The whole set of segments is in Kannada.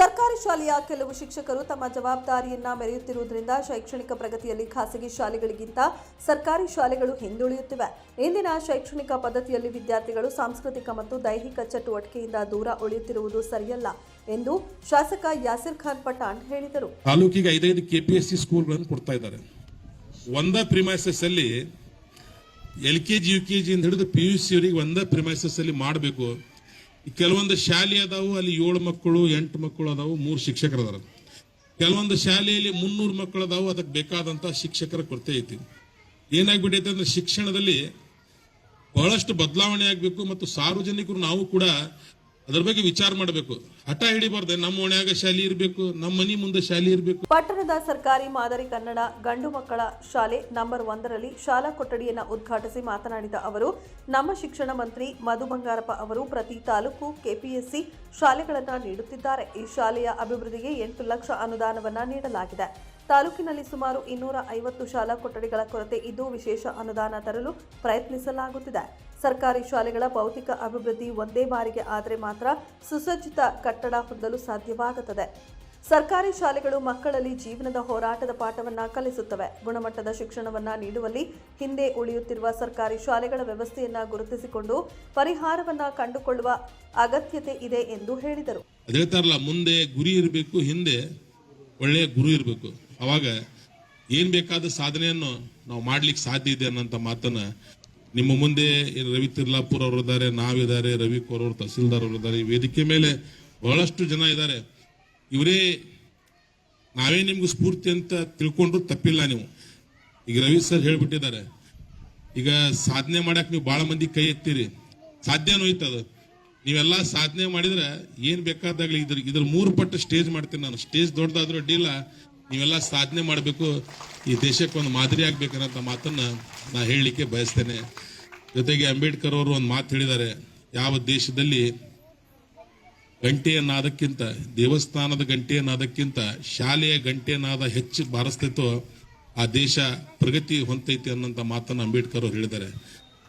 ಸರ್ಕಾರಿ ಶಾಲೆಯ ಕೆಲವು ಶಿಕ್ಷಕರು ತಮ್ಮ ಜವಾಬ್ದಾರಿಯನ್ನ ಮೆರೆಯುತ್ತಿರುವುದರಿಂದ ಶೈಕ್ಷಣಿಕ ಪ್ರಗತಿಯಲ್ಲಿ ಖಾಸಗಿ ಶಾಲೆಗಳಿಗಿಂತ ಸರ್ಕಾರಿ ಶಾಲೆಗಳು ಹಿಂದುಳಿಯುತ್ತಿವೆ. ಇಂದಿನ ಶೈಕ್ಷಣಿಕ ಪದ್ಧತಿಯಲ್ಲಿ ವಿದ್ಯಾರ್ಥಿಗಳು ಸಾಂಸ್ಕೃತಿಕ ಮತ್ತು ದೈಹಿಕ ಚಟುವಟಿಕೆಯಿಂದ ದೂರ ಉಳಿಯುತ್ತಿರುವುದು ಸರಿಯಲ್ಲ ಎಂದು ಶಾಸಕ ಯಾಸಿರ್ ಖಾನ್ ಪಠಾಣ್ ಹೇಳಿದರು. ತಾಲೂಕಿಗೆ ಐದೈದು ಕೆಪಿಎಸ್ಸಿ ಸ್ಕೂಲ್ಗಳನ್ನು ಕೊಡ್ತಾ ಇದ್ದಾರೆ. ಒಂದೇ ಪ್ರಿಮೈಸಸ್ ಅಲ್ಲಿ L K G U K G ಹಿಡಿದು ಪಿ ಯು ಒಂದ ಪ್ರಿಮೈಸಸ್ ಅಲ್ಲಿ ಮಾಡಬೇಕು. ಕೆಲವೊಂದು ಶಾಲೆ ಅದಾವು, ಅಲ್ಲಿ ಏಳು ಮಕ್ಕಳು, ಎಂಟು ಮಕ್ಕಳು ಅದಾವು, ಮೂರು ಶಿಕ್ಷಕರು ಅದಾರ ಕೆಲವೊಂದು ಶಾಲೆಯಲ್ಲಿ ಮುನ್ನೂರು ಮಕ್ಕಳು ಅದಾವು, ಅದಕ್ಕೆ ಬೇಕಾದಂಥ ಶಿಕ್ಷಕರ ಕೊರತೆ ಐತಿ. ಏನಾಗ್ಬಿಟ್ಟೈತೆ ಅಂದ್ರೆ ಶಿಕ್ಷಣದಲ್ಲಿ ಬಹಳಷ್ಟು ಬದಲಾವಣೆ ಆಗಬೇಕು ಮತ್ತು ಸಾರ್ವಜನಿಕರು ನಾವು ಕೂಡ ಅದ್ರ ಬಗ್ಗೆ ವಿಚಾರ ಮಾಡಬೇಕು. ಹಠ ಹಿಡಿಬಾರ್ದೆ. ನಮ್ಮ ಓಣ್ಯಾಗ ಶಾಲೆ ಇರಬೇಕು. ನಮ್ಮ ಮನಿ ಮುಂದೆ ಶಾಲೆ ಇರಬೇಕು. ಪಟ್ಟಣದ ಸರ್ಕಾರಿ ಮಾದರಿ ಕನ್ನಡ ಗಂಡು ಮಕ್ಕಳ ಶಾಲೆ ನಂಬರ್ ಒಂದರಲ್ಲಿ ಶಾಲಾ ಕೊಠಡಿಯನ್ನು ಉದ್ಘಾಟಿಸಿ ಮಾತನಾಡಿದ ಅವರು, ನಮ್ಮ ಶಿಕ್ಷಣ ಮಂತ್ರಿ ಮಧು ಬಂಗಾರಪ್ಪ ಅವರು ಪ್ರತಿ ತಾಲೂಕು ಕೆಪಿಎಸ್ಸಿ ಶಾಲೆಗಳನ್ನು ನೀಡುತ್ತಿದ್ದಾರೆ. ಈ ಶಾಲೆಯ ಅಭಿವೃದ್ಧಿಗೆ ಎಂಟು ಲಕ್ಷ ಅನುದಾನವನ್ನ ನೀಡಲಾಗಿದೆ. ತಾಲೂಕಿನಲ್ಲಿ ಸುಮಾರು ಇನ್ನೂರ ಐವತ್ತು ಶಾಲಾ ಕೊಠಡಿಗಳ ಕೊರತೆ ಇದ್ದು ವಿಶೇಷ ಅನುದಾನ ತರಲು ಪ್ರಯತ್ನಿಸಲಾಗುತ್ತಿದೆ. ಸರ್ಕಾರಿ ಶಾಲೆಗಳ ಭೌತಿಕ ಅಭಿವೃದ್ಧಿ ಒಂದೇ ಬಾರಿಗೆ ಆದರೆ ಮಾತ್ರ ಸುಸಜ್ಜಿತ ಕಟ್ಟಡ ಹೊಂದಲು ಸಾಧ್ಯವಾಗುತ್ತದೆ. ಸರ್ಕಾರಿ ಶಾಲೆಗಳು ಮಕ್ಕಳಲ್ಲಿ ಜೀವನದ ಹೋರಾಟದ ಪಾಠವನ್ನ ಕಲಿಸುತ್ತವೆ. ಗುಣಮಟ್ಟದ ಶಿಕ್ಷಣವನ್ನ ನೀಡುವಲ್ಲಿ ಹಿಂದೆ ಉಳಿಯುತ್ತಿರುವ ಸರ್ಕಾರಿ ಶಾಲೆಗಳ ವ್ಯವಸ್ಥೆಯನ್ನ ಗುರುತಿಸಿಕೊಂಡು ಪರಿಹಾರವನ್ನ ಕಂಡುಕೊಳ್ಳುವ ಅಗತ್ಯತೆ ಇದೆ ಎಂದು ಹೇಳಿದರು. ಮುಂದೆ ಗುರಿ ಇರಬೇಕು, ಹಿಂದೆ ಒಳ್ಳೆಯ ಗುರು ಇರಬೇಕು. ಅವಾಗ ಏನ್ ಬೇಕಾದ ಸಾಧನೆಯನ್ನು ನಾವು ಮಾಡ್ಲಿಕ್ಕೆ ಸಾಧ್ಯ ಇದೆ ಅನ್ನೋಂಥ ಮಾತನ್ನ ನಿಮ್ಮ ಮುಂದೆ ರವಿ ತಿರ್ಲಾಪುರ್ ಅವರು ಇದ್ದಾರೆ ನಾವಿದ್ದಾರೆ ರವಿ ಕೋರ್ ಅವರು, ತಹಸೀಲ್ದಾರ್ ಅವರು ಇದ್ದಾರೆ ವೇದಿಕೆ ಮೇಲೆ ಬಹಳಷ್ಟು ಜನ ಇದ್ದಾರೆ ಇವರೇ ನಾವೇ ನಿಮ್ಗೆ ಸ್ಫೂರ್ತಿ ಅಂತ ತಿಳ್ಕೊಂಡ್ರು ತಪ್ಪಿಲ್ಲ ನೀವು. ಈಗ ರವಿ ಸರ್ ಹೇಳ್ಬಿಟ್ಟಿದ್ದಾರೆ. ಈಗ ಸಾಧನೆ ಮಾಡಕ್ ನೀವು ಬಹಳ ಮಂದಿ ಕೈ ಎತ್ತೀರಿ. ಸಾಧ್ಯನೂ ಅದು. ನೀವೆಲ್ಲ ಸಾಧನೆ ಮಾಡಿದ್ರೆ ಏನ್ ಬೇಕಾದಾಗ್ಲಿ ಇದ್ರ ಇದ್ರ ಮೂರು ಪಟ್ಟು ಸ್ಟೇಜ್ ಮಾಡ್ತೀನಿ ನಾನು. ಸ್ಟೇಜ್ ದೊಡ್ಡದಾದ್ರೂ ಅಡ್ಡಿಲ್ಲ ನೀವೆಲ್ಲ ಸಾಧನೆ ಮಾಡಬೇಕು, ಈ ದೇಶಕ್ಕೆ ಒಂದು ಮಾದರಿ ಆಗ್ಬೇಕನ್ನಂತ ಮಾತನ್ನ ನಾ ಹೇಳಲಿಕ್ಕೆ ಬಯಸ್ತೇನೆ. ಜೊತೆಗೆ ಅಂಬೇಡ್ಕರ್ ಅವರು ಒಂದು ಮಾತು ಹೇಳಿದ್ದಾರೆ, ಯಾವ ದೇಶದಲ್ಲಿ ಗಂಟೆಯನ್ನಾದಕ್ಕಿಂತ, ದೇವಸ್ಥಾನದ ಗಂಟೆಯನ್ನಾದಕ್ಕಿಂತ, ಶಾಲೆಯ ಗಂಟೆಯನ್ನಾದ ಹೆಚ್ಚು ಬಾರಿಸ್ತೈತೋ, ಆ ದೇಶ ಪ್ರಗತಿ ಹೊಂತೈತಿ ಅನ್ನೋಂಥ ಮಾತನ್ನು ಅಂಬೇಡ್ಕರ್ ಅವರು ಹೇಳಿದ್ದಾರೆ.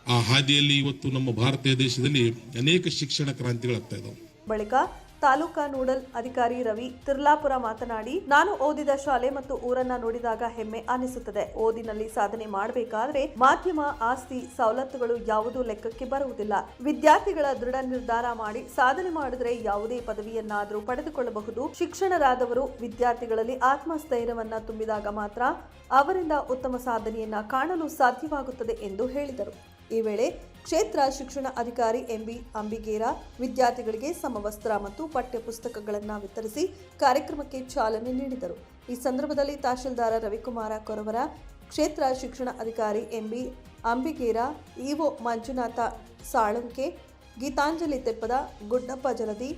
ಆ ಹಾದಿಯಲ್ಲಿ ಇವತ್ತು ನಮ್ಮ ಭಾರತೀಯ ದೇಶದಲ್ಲಿ ಅನೇಕ ಶಿಕ್ಷಣ ಕ್ರಾಂತಿಗಳಾಗ್ತಾ ಇದಾವೆ. ಬಳಿಕ ತಾಲೂಕಾ ನೋಡಲ್ ಅಧಿಕಾರಿ ರವಿ ತಿರ್ಲಾಪುರ ಮಾತನಾಡಿ, ನಾನು ಓದಿದ ಶಾಲೆ ಮತ್ತು ಊರನ್ನ ನೋಡಿದಾಗ ಹೆಮ್ಮೆ ಅನಿಸುತ್ತದೆ ಓದಿನಲ್ಲಿ ಸಾಧನೆ ಮಾಡಬೇಕಾದ್ರೆ ಮಾಧ್ಯಮ, ಆಸ್ತಿ, ಸವಲತ್ತುಗಳು ಯಾವುದೂ ಲೆಕ್ಕಕ್ಕೆ ಬರುವುದಿಲ್ಲ. ವಿದ್ಯಾರ್ಥಿಗಳ ದೃಢ ನಿರ್ಧಾರ ಮಾಡಿ ಸಾಧನೆ ಮಾಡಿದ್ರೆ ಯಾವುದೇ ಪದವಿಯನ್ನಾದರೂ ಪಡೆದುಕೊಳ್ಳಬಹುದು. ಶಿಕ್ಷಣರಾದವರು ವಿದ್ಯಾರ್ಥಿಗಳಲ್ಲಿ ಆತ್ಮಸ್ಥೈರ್ಯವನ್ನ ತುಂಬಿದಾಗ ಮಾತ್ರ ಅವರಿಂದ ಉತ್ತಮ ಸಾಧನೆಯನ್ನ ಕಾಣಲು ಸಾಧ್ಯವಾಗುತ್ತದೆ ಎಂದು ಹೇಳಿದರು. ಈ ವೇಳೆ ಕ್ಷೇತ್ರ ಶಿಕ್ಷಣ ಅಧಿಕಾರಿ ಎಂಬಿ ಅಂಬಿಗೇರ ವಿದ್ಯಾರ್ಥಿಗಳಿಗೆ ಸಮವಸ್ತ್ರ ಮತ್ತು ಪಠ್ಯಪುಸ್ತಕಗಳನ್ನು ವಿತರಿಸಿ ಕಾರ್ಯಕ್ರಮಕ್ಕೆ ಚಾಲನೆ ನೀಡಿದರು. ಈ ಸಂದರ್ಭದಲ್ಲಿ ತಹಶೀಲ್ದಾರ ರವಿಕುಮಾರ ಕೊರವರ, ಕ್ಷೇತ್ರ ಶಿಕ್ಷಣ ಅಧಿಕಾರಿ M B Ambigera, EO Manjunatha Salunke, Geetanjali Teppada, Guddappa Jaladi,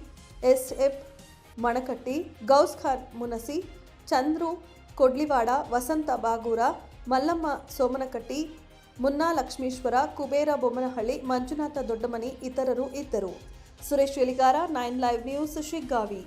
S F Manakatti Gaus Khan Munasi, Chandru Kodliwada, Vasanta Bagura, Mallamma Somanakatti Munna Lakshmeshwara Kubera Bommanahalli Manjunath Doddamani ಇತರರು ಇದ್ದರು. Suresh Eligar nine live news Shiggaon.